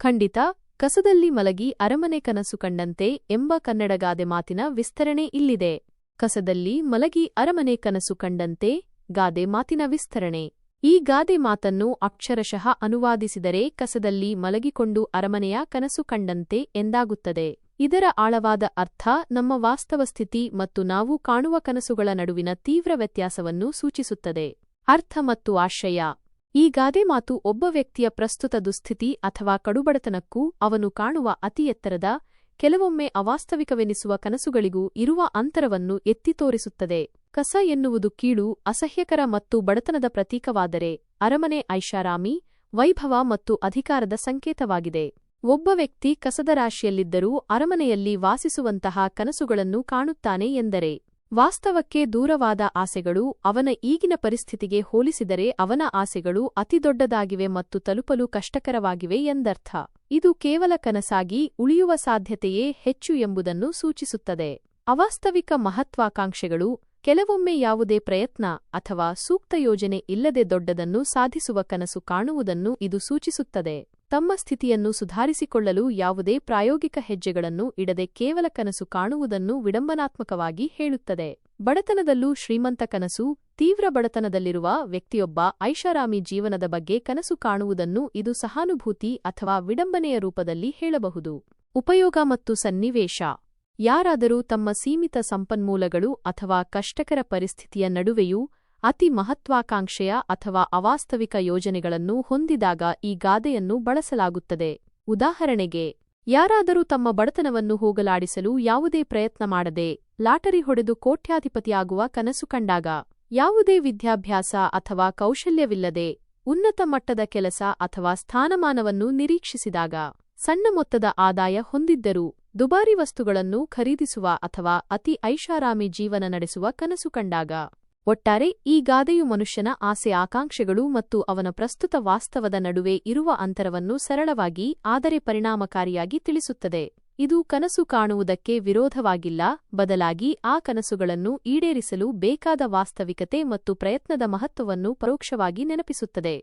ಖಂಡಿತ, ಕಸದಲ್ಲಿ ಮಲಗಿ ಅರಮನೆ ಕನಸು ಕಂಡಂತೆ ಎಂಬ ಕನ್ನಡಗಾದೆ ಮಾತಿನ ವಿಸ್ತರಣೆ ಇಲ್ಲಿದೆ. ಕಸದಲ್ಲಿ ಮಲಗಿ ಅರಮನೆ ಕನಸು ಕಂಡಂತೆ ಗಾದೆ ಮಾತಿನ ವಿಸ್ತರಣೆ. ಈ ಗಾದೆ ಮಾತನ್ನು ಅಕ್ಷರಶಃ ಅನುವಾದಿಸಿದರೆ ಕಸದಲ್ಲಿ ಮಲಗಿಕೊಂಡು ಅರಮನೆಯ ಕನಸು ಕಂಡಂತೆ ಎಂದಾಗುತ್ತದೆ. ಇದರ ಆಳವಾದ ಅರ್ಥ ನಮ್ಮ ವಾಸ್ತವ ಸ್ಥಿತಿ ಮತ್ತು ನಾವು ಕಾಣುವ ಕನಸುಗಳ ನಡುವಿನ ತೀವ್ರ ವ್ಯತ್ಯಾಸವನ್ನು ಸೂಚಿಸುತ್ತದೆ. ಅರ್ಥ ಮತ್ತು ಆಶಯ ಈ ಗಾದೆ ಮಾತು ಒಬ್ಬ ವ್ಯಕ್ತಿಯ ಪ್ರಸ್ತುತ ದುಸ್ಥಿತಿ ಅಥವಾ ಕಡುಬಡತನಕ್ಕೂ ಅವನು ಕಾಣುವ ಅತಿ ಎತ್ತರದ, ಕೆಲವೊಮ್ಮೆ ಅವಾಸ್ತವಿಕವೆನಿಸುವ ಕನಸುಗಳಿಗೂ ಇರುವ ಅಂತರವನ್ನು ಎತ್ತಿ ತೋರಿಸುತ್ತದೆ. ಕಸ ಎನ್ನುವುದು ಕೀಳು, ಅಸಹ್ಯಕರ ಮತ್ತು ಬಡತನದ ಪ್ರತೀಕವಾದರೆ ಅರಮನೆ ಐಷಾರಾಮಿ, ವೈಭವ ಮತ್ತು ಅಧಿಕಾರದ ಸಂಕೇತವಾಗಿದೆ. ಒಬ್ಬ ವ್ಯಕ್ತಿ ಕಸದ ರಾಶಿಯಲ್ಲಿದ್ದರೂ ಅರಮನೆಯಲ್ಲಿ ವಾಸಿಸುವಂತಹ ಕನಸುಗಳನ್ನು ಕಾಣುತ್ತಾನೆ ಎಂದರೆ ವಾಸ್ತವಕ್ಕೆ ದೂರವಾದ ಆಸೆಗಳು ಅವನ ಈಗಿನ ಪರಿಸ್ಥಿತಿಗೆ ಹೋಲಿಸಿದರೆ ಅವನ ಆಸೆಗಳು ಅತಿದೊಡ್ಡದಾಗಿವೆ ಮತ್ತು ತಲುಪಲು ಕಷ್ಟಕರವಾಗಿವೆ ಎಂದರ್ಥ. ಇದು ಕೇವಲ ಕನಸಾಗಿ ಉಳಿಯುವ ಸಾಧ್ಯತೆಯೇ ಹೆಚ್ಚು ಎಂಬುದನ್ನು ಸೂಚಿಸುತ್ತದೆ. ಅವಾಸ್ತವಿಕ ಮಹತ್ವಾಕಾಂಕ್ಷೆಗಳು ಕೆಲವೊಮ್ಮೆ ಯಾವುದೇ ಪ್ರಯತ್ನ ಅಥವಾ ಸೂಕ್ತ ಯೋಜನೆ ಇಲ್ಲದೆ ದೊಡ್ಡದನ್ನು ಸಾಧಿಸುವ ಕನಸು ಕಾಣುವುದನ್ನು ಇದು ಸೂಚಿಸುತ್ತದೆ. ತಮ್ಮ ಸ್ಥಿತಿಯನ್ನು ಸುಧಾರಿಸಿಕೊಳ್ಳಲು ಯಾವುದೇ ಪ್ರಾಯೋಗಿಕ ಹೆಜ್ಜೆಗಳನ್ನು ಇಡದೆ ಕೇವಲ ಕನಸು ಕಾಣುವುದನ್ನು ವಿಡಂಬನಾತ್ಮಕವಾಗಿ ಹೇಳುತ್ತದೆ. ಬಡತನದಲ್ಲೂ ಶ್ರೀಮಂತ ಕನಸು, ತೀವ್ರ ಬಡತನದಲ್ಲಿರುವ ವ್ಯಕ್ತಿಯೊಬ್ಬ ಐಷಾರಾಮಿ ಜೀವನದ ಬಗ್ಗೆ ಕನಸು ಕಾಣುವುದನ್ನು ಇದು ಸಹಾನುಭೂತಿ ಅಥವಾ ವಿಡಂಬನೆಯ ರೂಪದಲ್ಲಿ ಹೇಳಬಹುದು. ಉಪಯೋಗ ಮತ್ತು ಸನ್ನಿವೇಶ. ಯಾರಾದರೂ ತಮ್ಮ ಸೀಮಿತ ಸಂಪನ್ಮೂಲಗಳು ಅಥವಾ ಕಷ್ಟಕರ ಪರಿಸ್ಥಿತಿಯ ನಡುವೆಯೂ ಅತಿ ಮಹತ್ವಾಕಾಂಕ್ಷೆಯ ಅಥವಾ ಅವಾಸ್ತವಿಕ ಯೋಜನೆಗಳನ್ನು ಹೊಂದಿದಾಗ ಈ ಗಾದೆಯನ್ನು ಬಳಸಲಾಗುತ್ತದೆ. ಉದಾಹರಣೆಗೆ, ಯಾರಾದರೂ ತಮ್ಮ ಬಡತನವನ್ನು ಹೋಗಲಾಡಿಸಲು ಯಾವುದೇ ಪ್ರಯತ್ನ ಮಾಡದೆ ಲಾಟರಿ ಹೊಡೆದು ಕೋಟ್ಯಾಧಿಪತಿಯಾಗುವ ಕನಸು ಕಂಡಾಗ, ಯಾವುದೇ ವಿದ್ಯಾಭ್ಯಾಸ ಅಥವಾ ಕೌಶಲ್ಯವಿಲ್ಲದೆ ಉನ್ನತ ಮಟ್ಟದ ಕೆಲಸ ಅಥವಾ ಸ್ಥಾನಮಾನವನ್ನು ನಿರೀಕ್ಷಿಸಿದಾಗ, ಸಣ್ಣ ಮೊತ್ತದ ಆದಾಯ ಹೊಂದಿದ್ದರೂ ದುಬಾರಿ ವಸ್ತುಗಳನ್ನು ಖರೀದಿಸುವ ಅಥವಾ ಅತಿ ಐಷಾರಾಮಿ ಜೀವನ ನಡೆಸುವ ಕನಸು ಕಂಡಾಗ ಒಟ್ಟಾರೆ ಈ ಗಾದೆಯು ಮನುಷ್ಯನ ಆಸೆ ಆಕಾಂಕ್ಷೆಗಳು ಮತ್ತು ಅವನ ಪ್ರಸ್ತುತ ವಾಸ್ತವದ ನಡುವೆ ಇರುವ ಅಂತರವನ್ನು ಸರಳವಾಗಿ, ಆದರೆ ಪರಿಣಾಮಕಾರಿಯಾಗಿ ತಿಳಿಸುತ್ತದೆ. ಇದು ಕನಸು ಕಾಣುವುದಕ್ಕೆ ವಿರೋಧವಾಗಿಲ್ಲ, ಬದಲಾಗಿ ಆ ಕನಸುಗಳನ್ನು ಈಡೇರಿಸಲು ಬೇಕಾದ ವಾಸ್ತವಿಕತೆ ಮತ್ತು ಪ್ರಯತ್ನದ ಮಹತ್ವವನ್ನು ಪರೋಕ್ಷವಾಗಿ ನೆನಪಿಸುತ್ತದೆ.